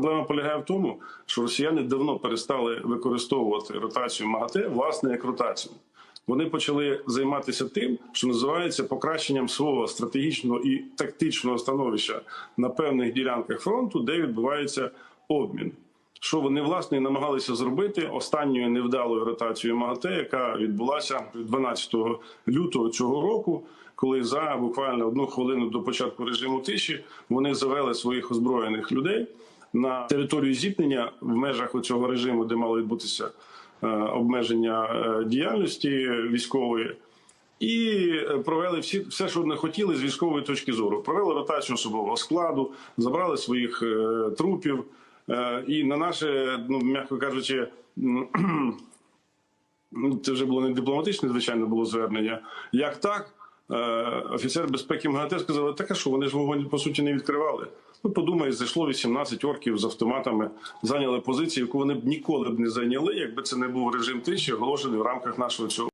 Проблема полягає в тому, що росіяни давно перестали використовувати ротацію МАГАТЕ власне як ротацію. Вони почали займатися тим, що називається покращенням свого стратегічного і тактичного становища на певних ділянках фронту, де відбувається обмін. Що вони власне і намагалися зробити останньою невдалою ротацією МАГАТЕ, яка відбулася 12 лютого цього року, коли за буквально одну хвилину до початку режиму тиші вони завели своїх озброєних людей на територію зіткнення в межах цього режиму, де мало відбутися е, обмеження е, діяльності військової. І провели всі все, що вони хотіли з військової точки зору. Провели ротацію особового складу, забрали своїх е, трупів. Е, і на наше, ну м'яко кажучи, ну, це вже було не дипломатичне, звичайно, було звернення. Як так? Е, Офіцер безпеки МГАТ сказали, так а що, вони ж вогонь по суті не відкривали. Ну, подумай, зайшло 18 орків з автоматами, зайняли позицію, яку вони б ніколи б не зайняли, якби це не був режим тиші, оголошений в рамках нашого цього.